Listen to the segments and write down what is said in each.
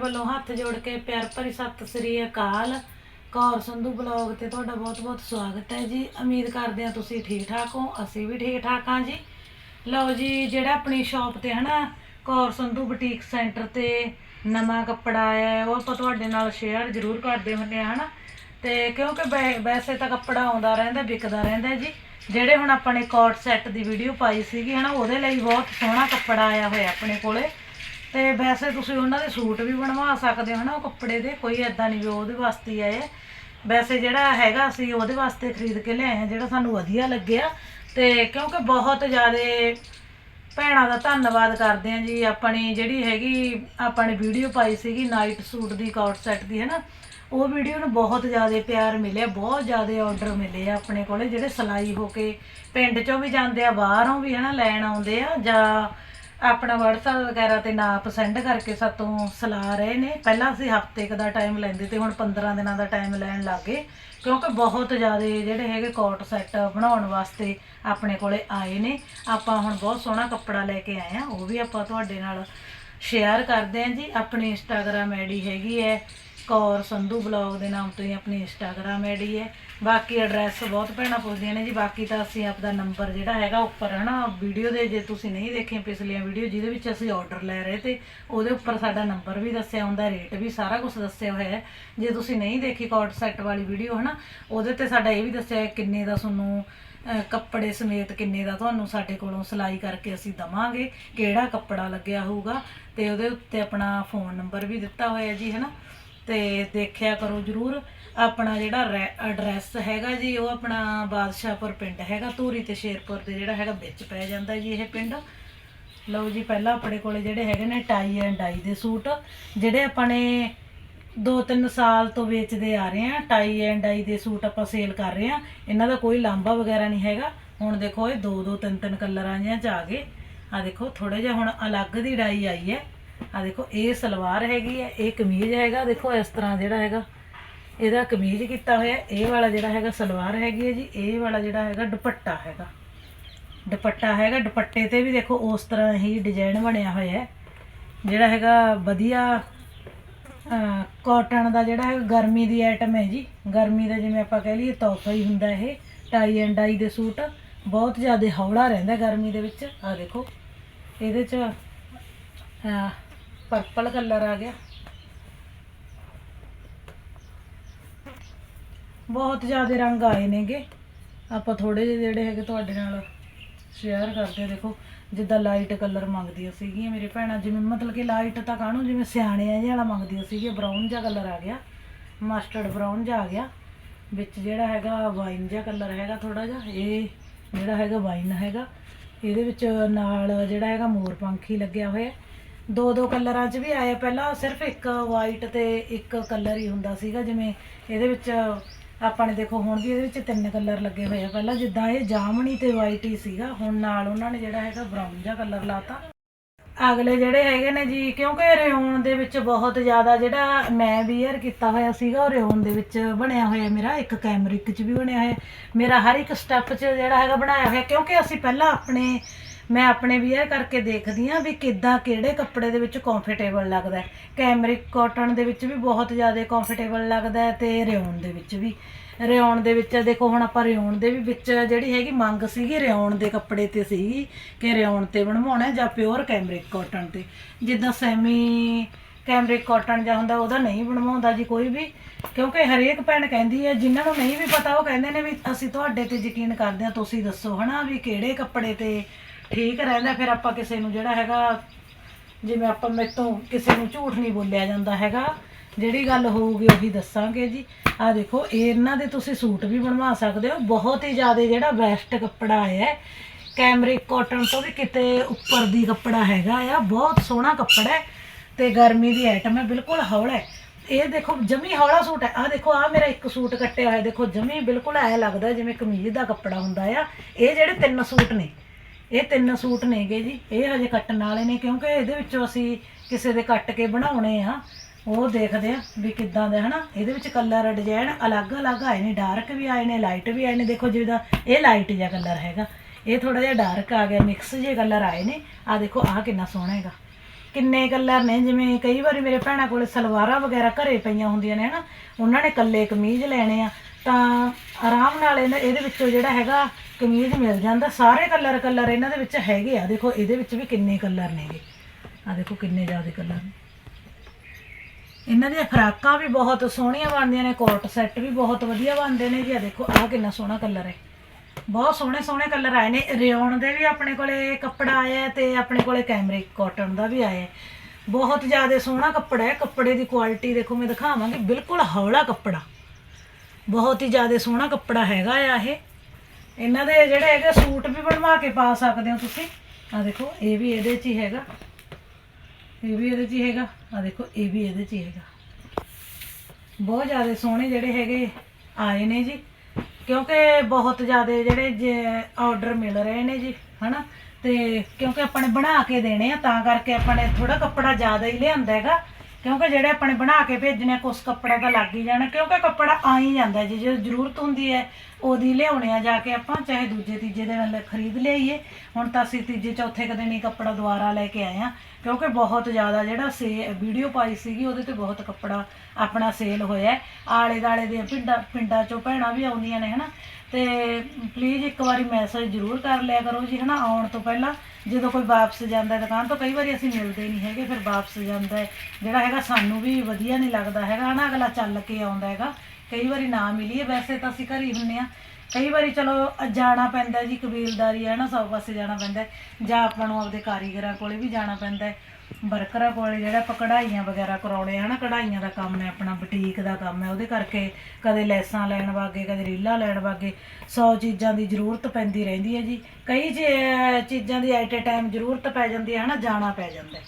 ਵੱਲੋਂ ਹੱਥ ਜੋੜ ਕੇ ਪਿਆਰ ਭਰੀ ਸਤਿ ਸ੍ਰੀ ਅਕਾਲ। ਕੌਰ ਸੰਧੂ ਬਲੌਗ ਤੇ ਤੁਹਾਡਾ ਬਹੁਤ-ਬਹੁਤ ਸਵਾਗਤ ਹੈ ਜੀ। ਉਮੀਦ ਕਰਦੇ ਹਾਂ ਤੁਸੀਂ ਠੀਕ ਠਾਕ ਹੋ, ਅਸੀਂ ਵੀ ਠੀਕ ਠਾਕ ਹਾਂ ਜੀ। ਲਓ ਜੀ, ਜਿਹੜਾ ਆਪਣੀ ਸ਼ਾਪ ਤੇ ਹਨਾ, ਕੌਰ ਸੰਧੂ ਬੁਟੀਕ ਸੈਂਟਰ ਤੇ ਨਵਾਂ ਕੱਪੜਾ ਆਇਆ ਉਹ ਆਪਾਂ ਤੁਹਾਡੇ ਨਾਲ ਸ਼ੇਅਰ ਜ਼ਰੂਰ ਕਰਦੇ ਹੁੰਦੇ ਆ ਹਨਾ। ਤੇ ਕਿਉਂਕਿ ਵੈ- ਵੈਸੇ ਤਾਂ ਕੱਪੜਾ ਆਉਂਦਾ ਰਹਿੰਦਾ, ਵਿਕਦਾ ਰਹਿੰਦਾ ਜੀ। ਜਿਹੜੇ ਹੁਣ ਆਪਾਂ ਨੇ ਕੋਟ ਸੈੱਟ ਦੀ ਵੀਡੀਓ ਪਾਈ ਸੀਗੀ ਹਨਾ, ਉਹਦੇ ਲਈ ਬਹੁਤ ਸੋਹਣਾ ਕੱਪੜਾ ਆਇਆ ਹੋਇਆ ਆਪਣੇ ਕੋਲੇ। ਤੇ ਵੈਸੇ ਤੁਸੀਂ ਉਹਨਾਂ ਦੇ ਸੂਟ ਵੀ ਬਣਵਾ ਸਕਦੇ ਹੋ ਨਾ ਉਹ ਕੱਪੜੇ ਦੇ, ਕੋਈ ਐਦਾਂ ਨਹੀਂ ਵੀ ਉਹਦੇ ਵਾਸਤੇ ਹੀ ਆਏ ਵੈਸੇ ਜਿਹੜਾ ਹੈਗਾ ਅਸੀਂ ਉਹਦੇ ਵਾਸਤੇ ਖਰੀਦ ਕੇ ਲਿਆਏ ਆ, ਜਿਹੜਾ ਸਾਨੂੰ ਵਧੀਆ ਲੱਗਿਆ। ਤੇ ਕਿਉਂਕਿ ਬਹੁਤ ਜ਼ਿਆਦਾ ਭੈਣਾਂ ਦਾ ਧੰਨਵਾਦ ਕਰਦੇ ਆ ਜੀ, ਆਪਣੀ ਜਿਹੜੀ ਹੈਗੀ ਆਪਾਂ ਵੀਡੀਓ ਪਾਈ ਸੀਗੀ ਨਾਈਟ ਸੂਟ ਦੀ, ਕੋਟ ਸੈੱਟ ਦੀ ਹੈ ਨਾ ਉਹ ਵੀਡੀਓ ਨੂੰ ਬਹੁਤ ਜ਼ਿਆਦਾ ਪਿਆਰ ਮਿਲਿਆ, ਬਹੁਤ ਜ਼ਿਆਦਾ ਆਰਡਰ ਮਿਲੇ ਆ ਆਪਣੇ ਕੋਲੇ, ਜਿਹੜੇ ਸਿਲਾਈ ਹੋ ਕੇ ਪਿੰਡ ਚੋਂ ਵੀ ਜਾਂਦੇ ਆ, ਬਾਹਰੋਂ ਵੀ ਹਨਾ ਲੈਣ ਆਉਂਦੇ ਆ ਜਾਂ ਆਪਣਾ WhatsApp ਵਗੈਰਾ ਤੇ ਨਾਪ ਸੈਂਡ ਕਰਕੇ ਸਾਤੋਂ ਸਲਾ ਰਹੇ ਨੇ। ਪਹਿਲਾਂ ਅਸੀਂ ਹਫ਼ਤੇ ਕ ਦਾ ਟਾਈਮ ਲੈਂਦੇ ਤੇ ਹੁਣ 15 ਦਿਨਾਂ ਦਾ ਟਾਈਮ ਲੈਣ ਲੱਗੇ ਕਿਉਂਕਿ ਬਹੁਤ ਜ਼ਿਆਦਾ ਜਿਹੜੇ ਹੈਗੇ ਕੋਟ ਸੈੱਟ ਬਣਾਉਣ ਵਾਸਤੇ ਆਪਣੇ ਕੋਲੇ ਆਏ ਨੇ। ਆਪਾਂ ਹੁਣ ਬਹੁਤ ਸੋਹਣਾ ਕੱਪੜਾ ਲੈ ਕੇ ਆਏ ਆ ਉਹ ਵੀ ਆਪਾਂ ਤੁਹਾਡੇ ਨਾਲ ਸ਼ੇਅਰ ਕਰਦੇ ਆਂ ਜੀ। ਆਪਣੀ ਇੰਸਟਾਗ੍ਰam ਆਈਡੀ ਹੈਗੀ ਹੈ। ਕੌਰ ਸੰਧੂ ਬਲੌਗ ਦੇ ਨਾਮ ਤੋਂ ਹੀ ਆਪਣੀ ਇੰਸਟਾਗ੍ਰam ਆਈਡੀ ਹੈ। ਬਾਕੀ ਐਡਰੈਸ ਬਹੁਤ ਭੈਣਾਂ ਪੁੱਛਦੀਆਂ ਨੇ ਜੀ। ਬਾਕੀ ਤਾਂ ਅਸੀਂ ਆਪਦਾ ਨੰਬਰ ਜਿਹੜਾ ਹੈਗਾ ਉੱਪਰ, ਹਨਾ ਵੀਡੀਓ ਦੇ ਜੇ ਤੁਸੀਂ ਨਹੀਂ ਦੇਖੀਆਂ ਪਿਛਲੀਆਂ ਵੀਡੀਓ ਜਿਹਦੇ ਵਿੱਚ ਅਸੀਂ ਆਰਡਰ ਲੈ ਰਹੇ ਤੇ ਉਹਦੇ ਉੱਪਰ ਸਾਡਾ ਨੰਬਰ ਵੀ ਦੱਸਿਆ ਹੁੰਦਾ ਰੇਟ ਵੀ ਸਾਰਾ ਕੁਝ ਦੱਸਿਆ ਹੋਇਆ ਹੈ। ਜੇ ਤੁਸੀਂ ਨਹੀਂ ਦੇਖੀ ਕੋਟ ਸੈੱਟ ਵਾਲੀ ਵੀਡੀਓ ਹਨਾ, ਉਹਦੇ ਤੇ ਸਾਡਾ ਇਹ ਵੀ ਦੱਸਿਆ ਕਿੰਨੇ ਦਾ ਤੁਹਾਨੂੰ ਕੱਪੜੇ ਸਮੇਤ ਕਿੰਨੇ ਦਾ ਤੁਹਾਨੂੰ ਸਾਡੇ ਕੋਲੋਂ ਸਿਲਾਈ ਕਰਕੇ ਅਸੀਂ ਦਵਾਂਗੇ, ਕਿਹੜਾ ਕੱਪੜਾ ਲੱਗਿਆ ਹੋਊਗਾ ਤੇ ਉਹਦੇ ਉੱਤੇ ਆਪਣਾ ਫੋਨ ਨੰਬਰ ਵੀ ਦਿੱਤਾ ਹੋਇਆ ਜੀ, ਹਨਾ। ਤੇ ਦੇਖਿਆ ਕਰੋ ਜਰੂਰ, ਆਪਣਾ ਜਿਹੜਾ ਐਡਰੈਸ ਹੈਗਾ ਜੀ, ਉਹ ਆਪਣਾ ਬਾਦਸ਼ਾਹਪੁਰ ਪਿੰਡ ਹੈਗਾ, ਧੂਰੀ ਤੇ ਸ਼ੇਰਪੁਰ ਦੇ ਜਿਹੜਾ ਹੈਗਾ ਵਿੱਚ ਪੈ ਜਾਂਦਾ ਜੀ ਇਹ ਪਿੰਡ। ਲਓ ਜੀ, ਪਹਿਲਾਂ ਆਪਣੇ ਕੋਲੇ ਜਿਹੜੇ ਹੈਗੇ ਨੇ ਟਾਈ ਐਂਡ ਡਾਈ ਦੇ ਸੂਟ, ਜਿਹੜੇ ਆਪਾਂ ਨੇ ਦੋ ਤਿੰਨ ਸਾਲ ਤੋਂ ਵੇਚਦੇ ਆ ਰਹੇ ਆ ਟਾਈ ਐਂਡ ਡਾਈ ਦੇ ਸੂਟ ਆਪਾਂ ਸੇਲ ਕਰ ਰਹੇ ਆ ਇਹਨਾਂ ਦਾ ਕੋਈ ਲਾਂਬਾ ਵਗੈਰਾ ਨਹੀਂ ਹੈਗਾ। ਹੁਣ ਦੇਖੋ, ਇਹ ਦੋ ਦੋ ਤਿੰਨ ਤਿੰਨ ਕਲਰਾਂ ਜਿਹਾ ਚ ਆ ਗਏ। ਆ ਦੇਖੋ ਥੋੜੇ ਜਿਹਾ ਹੁਣ ਅਲੱਗ ਦੀ ਡਾਈ ਆਈ ਹੈ। ਆ ਦੇਖੋ, ਇਹ ਸਲਵਾਰ ਹੈਗੀ ਹੈ ਇਹ ਕਮੀਜ਼ ਹੈਗਾ, ਦੇਖੋ ਇਸ ਤਰ੍ਹਾਂ ਜਿਹੜਾ ਹੈਗਾ, ਇਹਦਾ ਕਮੀਜ਼ ਕੀਤਾ ਹੋਇਆ, ਇਹ ਵਾਲਾ ਜਿਹੜਾ ਹੈਗਾ ਸਲਵਾਰ ਹੈਗੀ ਹੈ ਜੀ, ਇਹ ਵਾਲਾ ਜਿਹੜਾ ਹੈਗਾ ਦੁਪੱਟਾ ਹੈਗਾ। ਦੁਪੱਟਾ ਹੈਗਾ, ਦੁਪੱਟੇ ਤੇ ਵੀ ਦੇਖੋ ਉਸ ਤਰ੍ਹਾਂ ਹੀ ਡਿਜ਼ਾਈਨ ਬਣਿਆ ਹੋਇਆ ਹੈ। ਜਿਹੜਾ ਹੈਗਾ ਵਧੀਆ ਕਾਟਨ ਦਾ ਜਿਹੜਾ ਹੈ ਗਰਮੀ ਦੀ ਆਈਟਮ ਹੈ ਜੀ। ਗਰਮੀ ਦਾ ਜਿਵੇਂ ਆਪਾਂ ਕਹਿ ਲਈਏ, ਤੋਹਫਾ ਹੀ ਹੁੰਦਾ ਇਹ ਟਾਈ ਐਂਡ ਡਾਈ ਦੇ ਸੂਟ। ਬਹੁਤ ਜ਼ਿਆਦਾ ਹੌਲਾ ਰਹਿੰਦਾ ਗਰਮੀ ਦੇ ਵਿੱਚ। ਆ ਦੇਖੋ, ਇਹਦੇ ਚ ਪਰਪਲ ਕਲਰ ਆ ਗਿਆ। ਬਹੁਤ ਜ਼ਿਆਦਾ ਰੰਗ ਆਏ ਨੇਗੇ। ਆਪਾਂ ਥੋੜੇ ਜਿਹੇ ਜਿਹੜੇ ਹੈਗੇ ਤੁਹਾਡੇ ਨਾਲ ਸ਼ੇਅਰ ਕਰਦੇ ਦੇਖੋ, ਜਿੱਦਾਂ ਲਾਈਟ ਕਲਰ ਮੰਗਦੀਆਂ ਸੀਗੀਆਂ ਮੇਰੇ ਭੈਣਾਂ, ਜਿਵੇਂ ਮਤਲਬ ਕਿ ਲਾਈਟ ਤਾਂ ਕਾਹਨੂੰ, ਜਿਵੇਂ ਸਿਆਣੇ ਆ ਜਿਹਾ ਵਾਲਾ ਮੰਗਦੀਆਂ ਸੀਗੀਆਂ ਬਰਾਊਨ ਜਿਹਾ ਕਲਰ ਆ ਗਿਆ ਮਸਟਰਡ ਬਰਾਊਨ ਜਿਹਾ ਆ ਗਿਆ, ਵਿੱਚ ਜਿਹੜਾ ਹੈਗਾ ਵਾਈਨ ਜਿਹਾ ਕਲਰ ਹੈਗਾ ਥੋੜਾ ਜਿਹਾ, ਇਹ ਜਿਹੜਾ ਹੈਗਾ ਵਾਈਨ ਹੈਗਾ, ਇਹਦੇ ਵਿੱਚ ਨਾਲ ਜਿਹੜਾ ਹੈਗਾ ਮੋਰ ਪੰਖੀ ਲੱਗਿਆ ਹੋਇਆ। ਦੋ ਦੋ ਕਲਰਾਂ 'ਚ ਵੀ ਆਏ ਪਹਿਲਾਂ ਸਿਰਫ ਇੱਕ ਵਾਈਟ ਤੇ ਇੱਕ ਕਲਰ ਹੀ ਹੁੰਦਾ ਸੀਗਾ, ਜਿਵੇਂ ਇਹਦੇ ਵਿੱਚ ਆਪਾਂ ਨੇ ਦੇਖੋ, ਹੁਣ ਵੀ ਇਹਦੇ ਵਿੱਚ ਤਿੰਨ ਕਲਰ ਲੱਗੇ ਹੋਏ ਆ। ਪਹਿਲਾਂ ਜਿੱਦਾਂ ਇਹ ਜਾਮਣੀ ਤੇ ਵਾਈਟ ਹੀ ਸੀਗਾ, ਹੁਣ ਨਾਲ ਉਹਨਾਂ ਨੇ ਜਿਹੜਾ ਹੈਗਾ ਬਰਾਊਨ ਜਿਹਾ ਕਲਰ ਲਾਤਾ। ਅਗਲੇ ਜਿਹੜੇ ਹੈਗੇ ਨੇ ਜੀ, ਕਿਉਂਕਿ ਰਿਓਨ ਦੇ ਵਿੱਚ ਬਹੁਤ ਜ਼ਿਆਦਾ ਜਿਹੜਾ ਮੈਂ ਵੀਅਰ ਕੀਤਾ ਹੋਇਆ ਸੀਗਾ, ਉਹ ਰਿਓਨ ਦੇ ਵਿੱਚ ਬਣਿਆ ਹੋਇਆ ਮੇਰਾ। ਇੱਕ ਕੈਮਰਿਕ 'ਚ ਵੀ ਬਣਿਆ ਹੋਇਆ ਮੇਰਾ ਹਰ ਇੱਕ ਸਟੈਪ 'ਚ ਜਿਹੜਾ ਹੈਗਾ ਬਣਾਇਆ ਹੋਇਆ ਕਿਉਂਕਿ ਅਸੀਂ ਪਹਿਲਾਂ ਆਪਣੇ ਮੈਂ ਆਪਣੇ ਵੀਅਰ ਕਰਕੇ ਦੇਖਦੀ ਆ ਵੀ ਕਿੱਦਾਂ ਕਿਹੜੇ ਕੱਪੜੇ ਦੇ ਵਿੱਚ ਕੰਫਰਟੇਬਲ ਲੱਗਦਾ ਹੈ। ਕੈਮਰਿਕ ਕਾਟਨ ਦੇ ਵਿੱਚ ਵੀ ਬਹੁਤ ਜ਼ਿਆਦਾ ਕੰਫਰਟੇਬਲ ਲੱਗਦਾ ਹੈ ਤੇ ਰਿਓਨ ਦੇ ਵਿੱਚ ਵੀ। ਰਿਓਨ ਦੇ ਵਿੱਚ ਦੇਖੋ, ਹੁਣ ਆਪਾਂ ਰਿਓਨ ਦੇ ਵੀ ਵਿੱਚ ਜਿਹੜੀ ਹੈਗੀ ਮੰਗ ਸੀਗੀ ਰਿਓਨ ਦੇ ਕੱਪੜੇ ਤੇ ਸੀਗੀ ਕਿ ਰਿਓਨ ਤੇ ਬਣਵਾਉਣਾ ਹੈ ਜਾਂ ਪਿਓਰ ਕੈਮਰਿਕ ਕਾਟਨ ਤੇ। ਜਿੱਦਾਂ ਸੈਮੀ ਕੈਮਰਿਕ ਕਾਟਨ ਜਾਂ ਹੁੰਦਾ ਉਹਦਾ ਨਹੀਂ ਬਣਵਾਉਂਦਾ ਜੀ ਕੋਈ ਵੀ, ਕਿਉਂਕਿ ਹਰੇਕ ਭੈਣ ਕਹਿੰਦੀ ਹੈ, ਜਿਨ੍ਹਾਂ ਨੂੰ ਨਹੀਂ ਵੀ ਪਤਾ ਉਹ ਕਹਿੰਦੇ ਨੇ ਵੀ ਅਸੀਂ ਤੁਹਾਡੇ ਤੇ ਯਕੀਨ ਕਰਦੇ ਹਾਂ, ਤੁਸੀਂ ਦੱਸੋ ਹਨਾ ਵੀ ਕਿਹੜੇ ਕੱਪੜੇ ਤੇ ਠੀਕ ਰਹਿੰਦਾ, ਫਿਰ ਆਪਾਂ ਕਿਸੇ ਨੂੰ ਜਿਹੜਾ ਹੈਗਾ, ਜਿਵੇਂ ਆਪਾਂ ਮੇਰੇ ਤੋਂ ਕਿਸੇ ਨੂੰ ਝੂਠ ਨਹੀਂ ਬੋਲਿਆ ਜਾਂਦਾ ਹੈਗਾ, ਜਿਹੜੀ ਗੱਲ ਹੋਊਗੀ ਉਹੀ ਦੱਸਾਂਗੇ ਜੀ। ਆ ਦੇਖੋ, ਇਹਨਾਂ ਦੇ ਤੁਸੀਂ ਸੂਟ ਵੀ ਬਣਵਾ ਸਕਦੇ ਹੋ, ਬਹੁਤ ਹੀ ਜ਼ਿਆਦਾ ਜਿਹੜਾ ਬੈਸਟ ਕੱਪੜਾ ਹੈ। ਕੈਮਰਿਕ ਕਾਟਨ ਤੋਂ ਵੀ ਕਿਤੇ ਉੱਪਰ ਦੀ ਕੱਪੜਾ ਹੈਗਾ ਆ, ਬਹੁਤ ਸੋਹਣਾ ਕੱਪੜਾ ਹੈ ਤੇ ਗਰਮੀ ਦੀ ਆਈਟਮ ਹੈ, ਬਿਲਕੁਲ ਹੌਲਾ ਹੈ। ਇਹ ਦੇਖੋ, ਜਮੀ ਹੌਲਾ ਸੂਟ ਹੈ। ਆ ਦੇਖੋ ਆ ਮੇਰਾ ਇੱਕ ਸੂਟ ਕੱਟਿਆ ਹੋਇਆ, ਦੇਖੋ, ਜਮੀ ਬਿਲਕੁਲ ਐ ਲੱਗਦਾ ਜਿਵੇਂ ਕਮੀਜ਼ ਦਾ ਕੱਪੜਾ ਹੁੰਦਾ ਆ। ਇਹ ਜਿਹੜੇ ਤਿੰਨ ਸੂਟ ਨੇ ਇਹ ਤਿੰਨ ਸੂਟ ਨੇਗੇ ਜੀ, ਇਹ ਹਜੇ ਕੱਟਣ ਵਾਲੇ ਨੇ ਕਿਉਂਕਿ ਇਹਦੇ ਵਿੱਚੋਂ ਅਸੀਂ ਕਿਸੇ ਦੇ ਕੱਟ ਕੇ ਬਣਾਉਣੇ ਆ, ਉਹ ਦੇਖਦੇ ਆ ਵੀ ਕਿੱਦਾਂ ਦੇ, ਹਨਾ? ਇਹਦੇ ਵਿੱਚ ਕਲਰ ਡਿਜ਼ਾਈਨ ਅਲੱਗ-ਅਲੱਗ ਆਏ ਨੇ ਡਾਰਕ ਵੀ ਆਏ ਨੇ ਲਾਈਟ ਵੀ ਆਏ ਨੇ। ਦੇਖੋ ਜਿਵੇਂ ਇਹ ਲਾਈਟ ਜਿਹਾ ਕਲਰ ਹੈਗਾ। ਇਹ ਥੋੜਾ ਜਿਹਾ ਡਾਰਕ ਆ ਗਿਆ ਮਿਕਸ ਜਿਹੇ ਕਲਰ ਆਏ ਨੇ। ਆ ਦੇਖੋ, ਆਹ ਕਿੰਨਾ ਸੋਹਣਾ ਹੈਗਾ। ਕਿੰਨੇ ਕਲਰ ਨੇ, ਜਿਵੇਂ ਕਈ ਵਾਰੀ ਮੇਰੇ ਭੈਣਾਂ ਕੋਲੇ ਸਲਵਾਰਾਂ ਵਗੈਰਾ ਘਰੇ ਪਈਆਂ ਹੁੰਦੀਆਂ ਨੇ, ਹਨਾ? ਉਹਨਾਂ ਨੇ ਕੱਲੇ ਕਮੀਜ਼ ਲੈਣੇ ਆ। ਤਾਂ ਆਰਾਮ ਨਾਲ ਇਹਨਾਂ, ਇਹਦੇ ਵਿੱਚੋਂ ਜਿਹੜਾ ਹੈਗਾ ਕਮੀਜ਼ ਮਿਲ ਜਾਂਦਾ। ਸਾਰੇ ਕਲਰ ਕਲਰ ਇਹਨਾਂ ਦੇ ਵਿੱਚ ਹੈਗੇ ਆ। ਦੇਖੋ, ਇਹਦੇ ਵਿੱਚ ਵੀ ਕਿੰਨੇ ਕਲਰ ਨੇਗੇ। ਆ ਦੇਖੋ, ਕਿੰਨੇ ਜ਼ਿਆਦਾ ਕਲਰ। ਨੇ ਇਹਨਾਂ ਦੀਆਂ ਫਰਾਕਾਂ ਵੀ ਬਹੁਤ ਸੋਹਣੀਆਂ ਬਣਦੀਆਂ ਨੇ। ਕੋਟ ਸੈੱਟ ਵੀ ਬਹੁਤ ਵਧੀਆ ਬਣਦੇ ਨੇ ਜੀ। ਆ ਦੇਖੋ, ਆਹ ਕਿੰਨਾ ਸੋਹਣਾ ਕਲਰ ਹੈ। ਬਹੁਤ ਸੋਹਣੇ ਸੋਹਣੇ ਕਲਰ ਆਏ ਨੇ। ਰਿਓਨ ਦੇ ਵੀ ਆਪਣੇ ਕੋਲੇ ਕੱਪੜਾ ਆਇਆ ਹੈ ਤੇ ਆਪਣੇ ਕੋਲੇ ਕੈਮਰਿਕ ਕਾਟਨ ਦਾ ਵੀ ਆਇਆ ਬਹੁਤ ਜ਼ਿਆਦਾ ਸੋਹਣਾ ਕੱਪੜਾ ਹੈ। ਕੱਪੜੇ ਦੀ ਕੁਆਲਿਟੀ ਦੇਖੋ, ਮੈਂ ਦਿਖਾਵਾਂਗੀ। ਬਿਲਕੁਲ ਹੌਲਾ ਕੱਪੜਾ। ਬਹੁਤ ਹੀ ਜ਼ਿਆਦਾ ਸੋਹਣਾ ਕੱਪੜਾ ਹੈਗਾ ਆ ਇਹ। ਇਹਨਾਂ ਦੇ ਜਿਹੜੇ ਹੈਗੇ ਸੂਟ ਵੀ ਬਣਵਾ ਕੇ ਪਾ ਸਕਦੇ ਹੋ ਤੁਸੀਂ। ਆ ਦੇਖੋ, ਇਹ ਵੀ ਇਹਦੇ 'ਚ ਹੀ ਹੈਗਾ। ਇਹ ਵੀ ਇਹਦੇ 'ਚ ਹੀ ਹੈਗਾ। ਆ ਦੇਖੋ, ਇਹ ਵੀ ਇਹਦੇ 'ਚ ਹੀ ਹੈਗਾ। ਬਹੁਤ ਜ਼ਿਆਦਾ ਸੋਹਣੇ ਜਿਹੜੇ ਹੈਗੇ ਆਏ ਨੇ ਜੀ। ਕਿਉਂਕਿ ਬਹੁਤ ਜ਼ਿਆਦਾ ਜਿਹੜੇ ਆਰਡਰ ਮਿਲ ਰਹੇ ਨੇ ਜੀ, ਹਨਾ? ਤੇ ਕਿਉਂਕਿ ਆਪਾਂ ਨੇ ਬਣਾ ਕੇ ਦੇਣੇ ਆ, ਤਾਂ ਕਰਕੇ ਆਪਾਂ ਨੇ ਥੋੜਾ ਕੱਪੜਾ ਜ਼ਿਆਦਾ ਹੀ ਲਿਆਂਦਾ ਹੈਗਾ। ਕਿਉਂਕਿ ਜਿਹੜੇ ਆਪਣੇ ਬਣਾ ਕੇ ਭੇਜਣੇ ਆ, ਕੁਛ ਕੱਪੜਾ ਤਾਂ ਲੱਗ ਹੀ ਜਾਣਾ, ਕਿਉਂਕਿ ਕੱਪੜਾ ਆ ਹੀ ਜਾਂਦਾ ਜੀ, ਜੇ ਜ਼ਰੂਰਤ ਹੁੰਦੀ ਹੈ ਉਹਦੀ ਲਿਆਉਣੇ ਆ ਜਾ ਕੇ ਆਪਾਂ, ਚਾਹੇ ਦੂਜੇ ਤੀਜੇ ਦਿਨ ਲੈ- ਖਰੀਦ ਲਿਆਈਏ ਹੁਣ ਤਾਂ ਅਸੀਂ ਤੀਜੇ, ਚੌਥੇ ਕੁ ਦਿਨ ਹੀ ਕੱਪੜਾ ਦੁਬਾਰਾ ਲੈ ਕੇ ਆਏ ਆ, ਕਿਉਂਕਿ ਬਹੁਤ ਜ਼ਿਆਦਾ ਜਿਹੜਾ ਸੇ, ਵੀਡੀਓ ਪਾਈ ਸੀਗੀ, ਉਹਦੇ ਤੇ ਬਹੁਤ ਕੱਪੜਾ ਆਪਣਾ ਸੇਲ ਹੋਇਆ। ਆਲੇ ਦਾਲੇ ਦੇ ਪਿੰਡਾਂ ਪਿੰਡਾਂ ਚੋਂ ਭੈਣਾਂ ਵੀ ਆਉਂਦੀਆਂ ਨੇ, ਹਨਾ। ਤੇ ਪਲੀਜ਼ ਇੱਕ ਵਾਰੀ ਮੈਸੇਜ ਜ਼ਰੂਰ ਕਰ ਲਿਆ ਕਰੋ ਜੀ, ਹਨਾ। ਆਉਣ ਤੋਂ ਪਹਿਲਾਂ ਜਦੋਂ ਕੋਈ ਵਾਪਸ ਜਾਂਦਾ ਦੁਕਾਨ ਤੋਂ, ਕਈ ਵਾਰੀ ਅਸੀਂ ਮਿਲਦੇ ਨਹੀਂ ਹੈਗੇ, ਫਿਰ ਵਾਪਸ ਜਾਂਦਾ ਜਿਹੜਾ ਹੈਗਾ ਸਾਨੂੰ ਵੀ ਵਧੀਆ ਨਹੀਂ ਲੱਗਦਾ ਹੈਗਾ, ਹਨਾ। ਅਗਲਾ ਚੱਲ ਕੇ ਆਉਂਦਾ ਹੈਗਾ। ਕਈ ਵਾਰੀ ਨਾ ਮਿਲੀਏ, ਵੈਸੇ ਤਾਂ ਅਸੀਂ ਘਰ ਹੀ ਹੁੰਨੇ ਆ ਕਈ ਵਾਰੀ ਚਲੋ, ਜਾਣਾ ਪੈਂਦਾ ਜੀ, ਕਬੀਲਦਾਰੀ ਹੈ ਨਾ ਸਭ ਪਾਸੇ ਜਾਣਾ ਪੈਂਦਾ ਜਾਂ ਆਪਾਂ ਨੂੰ ਆਪਦੇ ਕਾਰੀਗਰਾਂ ਕੋਲੇ ਵੀ ਜਾਣਾ ਪੈਂਦਾ ਵਰਕਰਾਂ ਕੋਲੇ ਜਿਹੜਾ ਆਪਾਂ ਕਢਾਈਆਂ ਵਗੈਰਾ ਕਰਾਉਣੇ ਆ ਨਾ, ਕਢਾਈਆਂ ਦਾ ਕੰਮ ਹੈ, ਆਪਣਾ ਬੁਟੀਕ ਦਾ ਕੰਮ ਹੈ, ਉਹਦੇ ਕਰਕੇ ਕਦੇ ਲੈਸਾਂ ਲੈਣ ਵਾਗੇ, ਕਦੇ ਰੀਲਾਂ ਲੈਣ ਵਾਗੇ 100 ਚੀਜ਼ਾਂ ਦੀ ਜ਼ਰੂਰਤ ਪੈਂਦੀ ਰਹਿੰਦੀ ਹੈ ਜੀ। ਕਈ ਚੀ- ਚੀਜ਼ਾਂ ਦੀ ਐਟ ਅ ਟਾਈਮ ਜ਼ਰੂਰਤ ਪੈ ਜਾਂਦੀ ਹੈ, ਹਨਾ, ਜਾਣਾ ਪੈ ਜਾਂਦਾ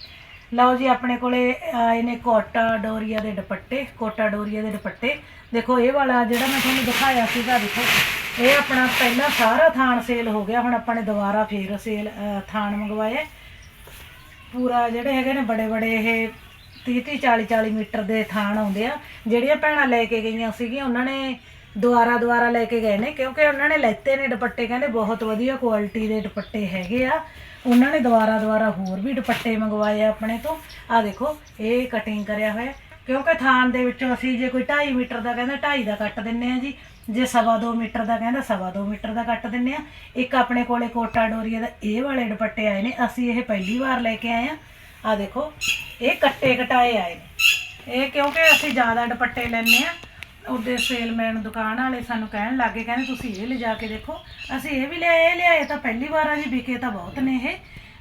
ਲਓ ਜੀ, ਆਪਣੇ ਕੋਲੇ ਆਏ ਨੇ ਕੋਟਾ ਡੋਰੀਆ ਦੇ ਦੁਪੱਟੇ ਕੋਟਾ ਡੋਰੀਆ ਦੇ ਦੁਪੱਟੇ। ਦੇਖੋ, ਇਹ ਵਾਲਾ ਜਿਹੜਾ ਮੈਂ ਤੁਹਾਨੂੰ ਦਿਖਾਇਆ ਸੀਗਾ, ਦੇਖੋ, ਇਹ ਆਪਣਾ ਪਹਿਲਾਂ ਸਾਰਾ ਥਾਨ ਸੇਲ ਹੋ ਗਿਆ, ਹੁਣ ਆਪਾਂ ਨੇ ਦੁਬਾਰਾ ਫੇਰ ਸੇਲ ਥਾਨ ਮੰਗਵਾਇਆ ਪੂਰਾ ਜਿਹੜੇ ਹੈਗੇ ਨੇ ਬੜੇ ਬੜੇ ਇਹ 30 30 40 40 ਮੀਟਰ ਦੇ ਥਾਨ ਆਉਂਦੇ ਆ। ਜਿਹੜੀਆਂ ਭੈਣਾਂ ਲੈ ਕੇ ਗਈਆਂ ਸੀਗੀਆਂ, ਉਹਨਾਂ ਨੇ ਦੁਆਰਾ ਦੁਆਰਾ ਲੈ ਕੇ ਗਏ ਨੇ, ਕਿਉਂਕਿ ਉਹਨਾਂ ਨੇ ਲੈਤੇ ਨੇ ਦੁਪੱਟੇ, ਕਹਿੰਦੇ ਬਹੁਤ ਵਧੀਆ ਕੁਆਲਿਟੀ ਦੇ ਦੁਪੱਟੇ ਹੈਗੇ ਆ। ਉਹਨਾਂ ਨੇ ਦੁਆਰਾ ਦੁਆਰਾ ਹੋਰ ਵੀ ਦੁਪੱਟੇ ਮੰਗਵਾਏ ਆ ਆਪਣੇ ਤੋਂ। ਆ ਦੇਖੋ, ਇਹ ਕਟਿੰਗ ਕਰਿਆ ਹੋਇਆ ਕਿਉਂਕਿ ਥਾਨ ਦੇ ਵਿੱਚੋਂ ਅਸੀਂ ਜੇ ਕੋਈ 2.5 ਮੀਟਰ ਦਾ ਕਹਿੰਦਾ 2.5 ਦਾ ਕੱਟ ਦਿੰਨੇ ਆ ਜੀ, ਜੇ ਸਵਾ 2 ਮੀਟਰ ਦਾ ਕਹਿੰਦਾ ਸਵਾ 2 ਮੀਟਰ ਦਾ ਕੱਟ ਦਿੰਨੇ ਆ ਇੱਕ ਆਪਣੇ ਕੋਲੇ ਕੋਟਾ ਡੋਰੀਆ ਦਾ ਇਹ ਵਾਲੇ ਦੁਪੱਟੇ ਆਏ ਨੇ, ਅਸੀਂ ਇਹ ਪਹਿਲੀ ਵਾਰ ਲੈ ਕੇ ਆਏ ਆ ਆ ਦੇਖੋ, ਇਹ ਕੱਟੇ ਕਟਾਏ ਆਏ ਨੇ। ਇਹ ਕਿਉਂਕਿ ਅਸੀਂ ਜ਼ਿਆਦਾ ਦੁਪੱਟੇ ਲੈਣੇ ਆ ਉਹਦੇ ਸੇਲਮੈਨ ਦੁਕਾਨ ਵਾਲੇ ਸਾਨੂੰ ਕਹਿਣ ਲੱਗੇ ਕਹਿੰਦੇ ਤੁਸੀਂ ਇਹ ਲਿਜਾ ਕੇ ਦੇਖੋ। ਅਸੀਂ ਇਹ ਵੀ ਲਿਆਏ, ਇਹ ਲਿਆਏ ਤਾਂ ਪਹਿਲੀ ਵਾਰ ਆ ਜੀ, ਵਿਕੇ ਤਾਂ ਬਹੁਤ ਨੇ ਇਹ।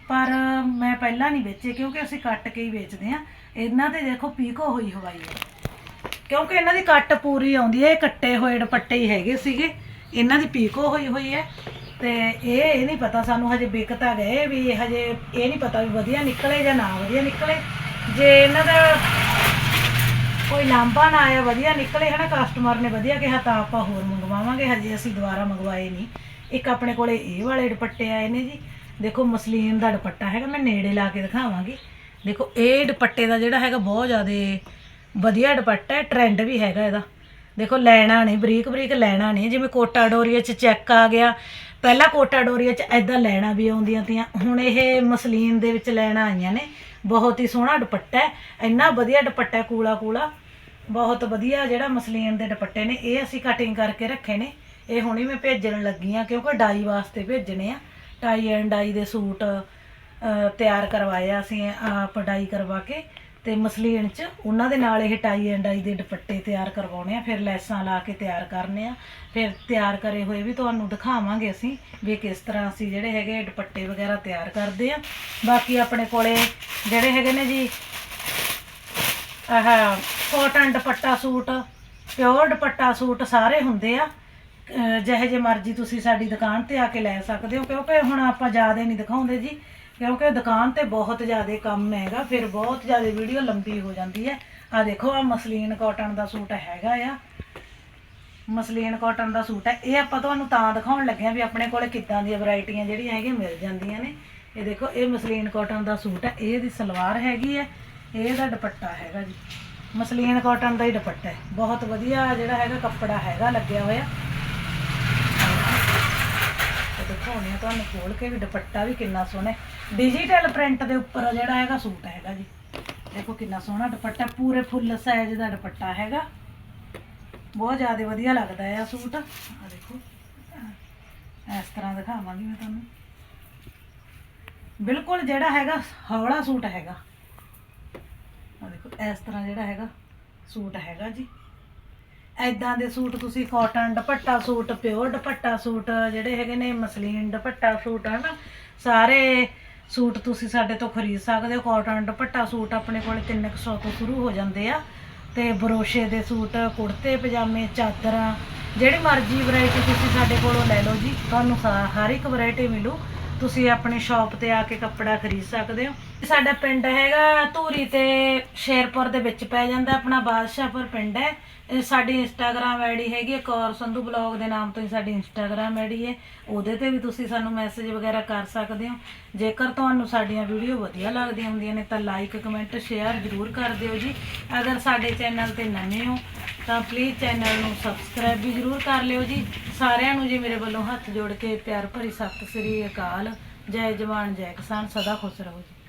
ਪਰ ਮੈਂ ਪਹਿਲਾਂ ਨਹੀਂ ਵੇਚੇ, ਕਿਉਂਕਿ ਅਸੀਂ ਕੱਟ ਕੇ ਹੀ ਵੇਚਦੇ ਆ ਇਹਨਾਂ ਤੇ ਦੇਖੋ ਪੀਕੋ ਹੋਈ ਹਵਾਈ ਹੈ। ਕਿਉਂਕਿ ਇਹਨਾਂ ਦੀ ਕੱਟ ਪੂਰੀ ਆਉਂਦੀ ਹੈ, ਇਹ ਕੱਟੇ ਹੋਏ ਦੁਪੱਟੇ ਹੀ ਹੈਗੇ ਸੀਗੇ। ਇਹਨਾਂ ਦੀ ਪੀਕੋ ਹੋਈ ਹੋਈ ਹੈ। ਤੇ ਇਹ ਇਹ ਨਹੀਂ ਪਤਾ ਸਾਨੂੰ ਹਜੇ ਵਿਕ ਤਾਂ ਗਏ ਵੀ ਹਜੇ, ਇਹ ਨਹੀਂ ਪਤਾ ਵੀ ਵਧੀਆ ਨਿਕਲੇ ਜਾਂ ਨਾ ਵਧੀਆ ਨਿਕਲੇ। ਜੇ ਇਹਨਾਂ ਦਾ ਕੋਈ ਲਾਂਭਾ ਨਾ ਆਇਆ, ਵਧੀਆ ਨਿਕਲੇ ਹਨਾ ਕਸਟਮਰ ਨੇ ਵਧੀਆ ਕਿਹਾ, ਤਾਂ ਆਪਾਂ ਹੋਰ ਮੰਗਵਾਵਾਂਗੇ। ਹਜੇ ਅਸੀਂ ਦੁਬਾਰਾ ਮੰਗਵਾਏ ਨਹੀਂ। ਇੱਕ ਆਪਣੇ ਕੋਲੇ ਇਹ ਵਾਲੇ ਦੁਪੱਟੇ ਆਏ ਨੇ ਜੀ। ਦੇਖੋ, ਮਸਲੀਨ ਦਾ ਦੁਪੱਟਾ ਹੈਗਾ, ਮੈਂ ਨੇੜੇ ਲਾ ਕੇ ਦਿਖਾਵਾਂਗੀ। ਦੇਖੋ, ਇਹ ਦੁਪੱਟੇ ਦਾ ਜਿਹੜਾ ਹੈਗਾ, ਬਹੁਤ ਜ਼ਿਆਦਾ ਵਧੀਆ ਦੁਪੱਟਾ ਹੈ ਟ੍ਰੈਂਡ ਵੀ ਹੈਗਾ ਇਹਦਾ। ਦੇਖੋ, ਲੈਣਾ ਨਹੀਂ ਬਰੀਕ ਬਰੀਕ ਲੈਣਾ ਨਹੀਂ। ਜਿਵੇਂ ਕੋਟਾ ਡੋਰੀਆ ਚ ਚੈੱਕ ਆ ਗਿਆ। ਪਹਿਲਾਂ ਕੋਟਾ ਡੋਰੀਆ ਚ ਐਦਾਂ ਲੈਣਾ ਵੀ ਆਉਂਦੀਆਂ ਤੀਆਂ। ਹੁਣ ਇਹ ਮਸਲੀਨ ਦੇ ਵਿੱਚ ਲੈਣਾ ਆਈਆਂ ਨੇ। ਬਹੁਤ ਹੀ ਸੋਹਣਾ ਦੁਪੱਟਾ ਹੈ। ਇੰਨਾ ਵਧੀਆ ਦੁਪੱਟਾ ਕੂਲਾ ਕੂਲਾ ਬਹੁਤ ਵਧੀਆ ਜਿਹੜਾ ਮਸਲੀਨ ਦੇ ਦੁਪੱਟੇ ਨੇ, ਇਹ ਅਸੀਂ ਕਟਿੰਗ ਕਰਕੇ ਰੱਖੇ ਨੇ। ਇਹ ਹੁਣੇ ਮੈਂ ਭੇਜਣ ਲੱਗੀ ਆ ਕਿਉਂਕਿ ਡਾਈ ਵਾਸਤੇ ਭੇਜਣੇ ਆ। ਟਾਈ ਐਂਡ ਡਾਈ ਦੇ ਸੂਟ ਤਿਆਰ ਕਰਵਾਏ ਆ ਅਸੀਂ ਆਪ ਡਾਈ ਕਰਵਾ ਕੇ ਤੇ ਮਸਲੀਨ ਚ ਉਹਨਾਂ ਦੇ ਨਾਲ ਇਹ ਟਾਈ ਐਂਡ ਡਾਈ ਦੇ ਦੁਪੱਟੇ ਤਿਆਰ ਕਰਵਾਉਣੇ ਆ, ਫਿਰ ਲੈਸਾਂ ਲਾ ਕੇ ਤਿਆਰ ਕਰਨੇ ਆ। ਫਿਰ ਤਿਆਰ ਕਰੇ ਹੋਏ ਵੀ ਤੁਹਾਨੂੰ ਦਿਖਾਵਾਂਗੇ ਅਸੀਂ ਵੀ ਕਿਸ ਤਰ੍ਹਾਂ ਅਸੀਂ ਜਿਹੜੇ ਹੈਗੇ ਦੁਪੱਟੇ ਵਗੈਰਾ ਤਿਆਰ ਕਰਦੇ ਆ। ਬਾਕੀ ਆਪਣੇ ਕੋਲੇ ਜਿਹੜੇ ਹੈਗੇ ਨੇ ਜੀ ਆਹ cotton dupatta suit, pure dupatta suit ਸਾਰੇ ਹੁੰਦੇ ਆ। ਅਹ ਜਿਹੇ ਜੇ ਮਰਜ਼ੀ ਤੁਸੀਂ ਸਾਡੀ ਦੁਕਾਨ ਤੇ ਆ ਕੇ ਲੈ ਸਕਦੇ ਹੋ, ਕਿਉਂਕਿ ਹੁਣ ਆਪਾਂ ਜ਼ਿਆਦਾ ਨਹੀਂ ਦਿਖਾਉਂਦੇ ਜੀ, ਕਿਉਂਕਿ ਦੁਕਾਨ ਤੇ ਬਹੁਤ ਜ਼ਿਆਦਾ ਕੰਮ ਹੈਗਾ, ਫਿਰ ਬਹੁਤ ਜ਼ਿਆਦਾ ਵੀਡੀਓ ਲੰਬੀ ਹੋ ਜਾਂਦੀ ਹੈ। ਆ ਦੇਖੋ ਆ ਮਸਲੀਨ ਕਾਟਨ ਦਾ ਸੂਟ ਹੈਗਾ ਆ। ਮਸਲੀਨ ਕਾਟਨ ਦਾ ਸੂਟ ਹੈ। ਇਹ ਆਪਾਂ ਤੁਹਾਨੂੰ ਤਾਂ ਦਿਖਾਉਣ ਲੱਗੇ ਆ ਵੀ ਆਪਣੇ ਕੋਲੇ ਕਿੱਦਾਂ ਦੀਆਂ ਵੈਰਾਈਟੀਆਂ ਜਿਹੜੀਆਂ ਹੈਗੀਆਂ ਮਿਲ ਜਾਂਦੀਆਂ ਨੇ। ਇਹ ਦੇਖੋ, ਇਹ ਮਸਲੀਨ ਕਾਟਨ ਦਾ ਸੂਟ ਹੈ, ਇਹ ਦੀ ਸਲਵਾਰ ਹੈਗੀ ਹੈ। ਇਹ ਦਾ ਦੁਪੱਟਾ ਹੈਗਾ ਜੀ। ਮਸਲੀਨ ਕਾਟਨ ਦਾ ਹੀ ਦੁਪੱਟਾ ਹੈ। ਬਹੁਤ ਵਧੀਆ ਜਿਹੜਾ ਹੈਗਾ ਕੱਪੜਾ ਹੈਗਾ, ਲੱਗਿਆ ਹੋਇਆ। ਇਹ ਆ ਤੁਹਾਨੂੰ ਖੋਲ ਕੇ ਵੀ ਦੁਪੱਟਾ ਵੀ ਕਿੰਨਾ ਸੋਹਣਾ ਡਿਜੀਟਲ ਪ੍ਰਿੰਟ ਦੇ ਉੱਪਰ ਜਿਹੜਾ ਹੈਗਾ ਸੂਟ ਹੈਗਾ ਜੀ। ਦੇਖੋ ਕਿੰਨਾ ਸੋਹਣਾ ਦੁਪੱਟਾ, ਪੂਰੇ ਫੁੱਲ ਸਾਈਜ਼ ਦਾ ਦੁਪੱਟਾ ਹੈਗਾ। ਬਹੁਤ ਜ਼ਿਆਦਾ ਵਧੀਆ ਲੱਗਦਾ ਹੈ ਆ ਸੂਟ। ਆ ਦੇਖੋ। ਇਸ ਤਰ੍ਹਾਂ ਦਿਖਾਵਾਂਗੀ ਮੈਂ ਤੁਹਾਨੂੰ। ਬਿਲਕੁਲ ਜਿਹੜਾ ਹੈਗਾ ਹੌਲਾ ਸੂਟ ਹੈਗਾ। ਆ ਦੇਖੋ, ਇਸ ਤਰ੍ਹਾਂ ਜਿਹੜਾ ਹੈਗਾ, ਸੂਟ ਹੈਗਾ ਜੀ। ਐਦਾਂ ਦੇ ਸੂਟ ਤੁਸੀਂ cotton dupatta suit pure dupatta suit, ਜਿਹੜੇ ਹੈਗੇ ਨੇ ਮਸਲੀਨ ਦੁਪੱਟਾ ਸੂਟ, ਹਨਾ? ਸਾਰੇ ਸੂਟ ਤੁਸੀਂ ਸਾਡੇ ਤੋਂ ਖਰੀਦ ਸਕਦੇ ਹੋ। ਕਾਟਨ ਦੁਪੱਟਾ ਸੂਟ ਆਪਣੇ ਕੋਲ 300 ਤੋਂ ਸ਼ੁਰੂ ਹੋ ਜਾਂਦੇ ਆ। ਤੇ ਬਰੋਸ਼ੇ ਦੇ ਸੂਟ, ਕੁੜਤੇ, ਪਜਾਮੇ, ਚਾਦਰਾਂ, ਜਿਹੜੀ ਮਰਜ਼ੀ ਵੈਰਾਈਟੀ ਤੁਸੀਂ ਸਾਡੇ ਕੋਲੋਂ ਲੈ ਲਓ ਜੀ। ਤੁਹਾਨੂੰ ਸਾ- ਹਰ ਇੱਕ ਵੈਰਾਈਟੀ ਮਿਲੂ। ਤੁਸੀਂ ਆਪਣੀ ਸ਼ਾਪ ਤੇ ਆ ਕੇ ਕੱਪੜਾ ਖਰੀਦ ਸਕਦੇ ਹੋ। ਸਾਡਾ ਪਿੰਡ ਹੈਗਾ ਧੂਰੀ ਤੇ ਸ਼ੇਰਪੁਰ ਦੇ ਵਿੱਚ ਪੈ ਜਾਂਦਾ, ਆਪਣਾ ਬਾਦਸ਼ਾਹਪੁਰ ਪਿੰਡ ਹੈ। ਇਹ ਸਾਡੀ ਇੰਸਟਾਗ੍ਰam ਆਈਡੀ ਹੈਗੀ ਹੈ, ਕੌਰ ਸੰਧੂ ਬਲੌਗ ਦੇ ਨਾਮ ਤੋਂ ਹੀ ਸਾਡੀ ਇੰਸਟਾਗ੍ਰam ਆਈਡੀ ਹੈ। ਉਹਦੇ ਤੇ ਵੀ ਤੁਸੀਂ ਸਾਨੂੰ ਮੈਸੇਜ ਵਗੈਰਾ ਕਰ ਸਕਦੇ ਹੋ। ਜੇਕਰ ਤੁਹਾਨੂੰ ਸਾਡੀਆਂ ਵੀਡੀਓ ਵਧੀਆ ਲੱਗਦੀਆਂ ਹੁੰਦੀਆਂ ਨੇ ਤਾਂ ਲਾਈਕ ਕਮੈਂਟ ਸ਼ੇਅਰ ਜ਼ਰੂਰ ਕਰ ਦਿਓ ਜੀ। ਅਗਰ ਸਾਡੇ ਚੈਨਲ ਤੇ ਨਵੇਂ ਹੋ, ਤਾਂ ਪਲੀਜ਼ ਚੈਨਲ ਨੂੰ ਸਬਸਕ੍ਰਾਈਬ ਵੀ ਜ਼ਰੂਰ ਕਰ ਲਿਓ ਜੀ। ਸਾਰਿਆਂ ਨੂੰ ਜੀ ਮੇਰੇ ਵੱਲੋਂ ਹੱਥ ਜੋੜ ਕੇ ਪਿਆਰ ਭਰੀ ਸਤਿ ਸ੍ਰੀ ਅਕਾਲ। ਜੈ ਜਵਾਨ, ਜੈ ਕਿਸਾਨ, ਸਦਾ ਖੁਸ਼ ਰਹੋ ਜੀ।